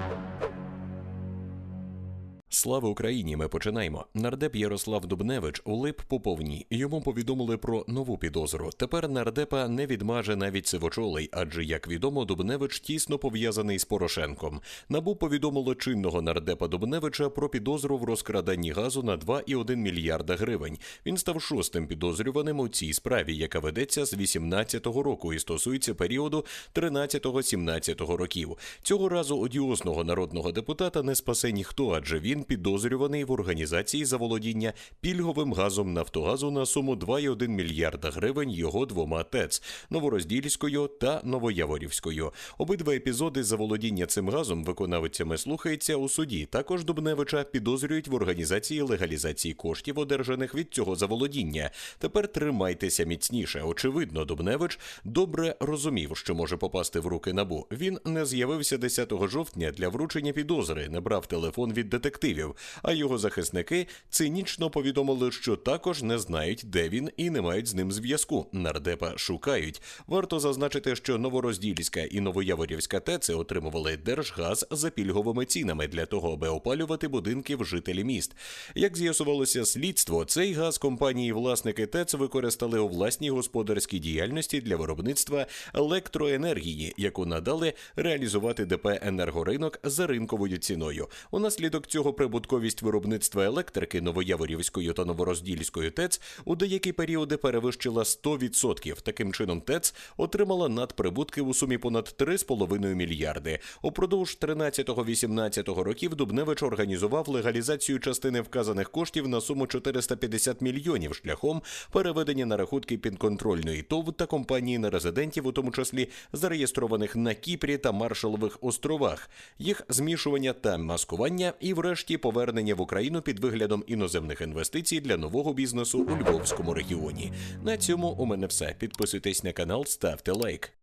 Thank you. Слава Україні! Ми починаємо. Нардеп Ярослав Дубневич улип по повній. Йому повідомили про нову підозру. Тепер нардепа не відмаже навіть сивочолий, адже як відомо, Дубневич тісно пов'язаний з Порошенком. Набу повідомило чинного нардепа Дубневича про підозру в розкраданні газу на 2,1 мільярда гривень. Він став шостим підозрюваним у цій справі, яка ведеться з 18-го року і стосується періоду 13-17 років. Цього разу одіозного народного депутата не спасе ніхто, адже він підозрюваний в організації заволодіння пільговим газом Нафтогазу на суму 2,1 мільярда гривень його двома ТЕЦ Новороздільською та Новояворівською. Обидва епізоди заволодіння цим газом виконавицями слухається у суді. Також Дубневича підозрюють в організації легалізації коштів, одержаних від цього заволодіння. Тепер тримайтеся міцніше. Очевидно, Дубневич добре розумів, що може попасти в руки набу. Він не з'явився 10 жовтня для вручення підозри, не брав телефон від детективів, а його захисники цинічно повідомили, що також не знають, де він і не мають з ним зв'язку. Нардепа шукають. Варто зазначити, що Новороздільська і Новояворівська ТЕЦи отримували держгаз за пільговими цінами для того, аби опалювати будинки в жителі міст. Як з'ясувалося слідство, цей газ компанії власники ТЕЦ використали у власній господарській діяльності для виробництва електроенергії, яку надали реалізувати ДП «Енергоринок» за ринковою ціною. Унаслідок цього прибутковість виробництва електрики Новояворівської та Новороздільської ТЕЦ у деякі періоди перевищила 100%. Таким чином, ТЕЦ отримала надприбутки у сумі понад 3,5 мільярди. Упродовж 13-18 років Дубневич організував легалізацію частини вказаних коштів на суму 450 мільйонів шляхом переведення на рахунки підконтрольної ТОВ та компанії на резидентів, у тому числі зареєстрованих на Кіпрі та Маршалових островах, їх змішування та маскування і, врешті, повернення в Україну під виглядом іноземних інвестицій для нового бізнесу у Львовському регіоні. На цьому у мене все. Підписуйтесь на канал, ставте лайк.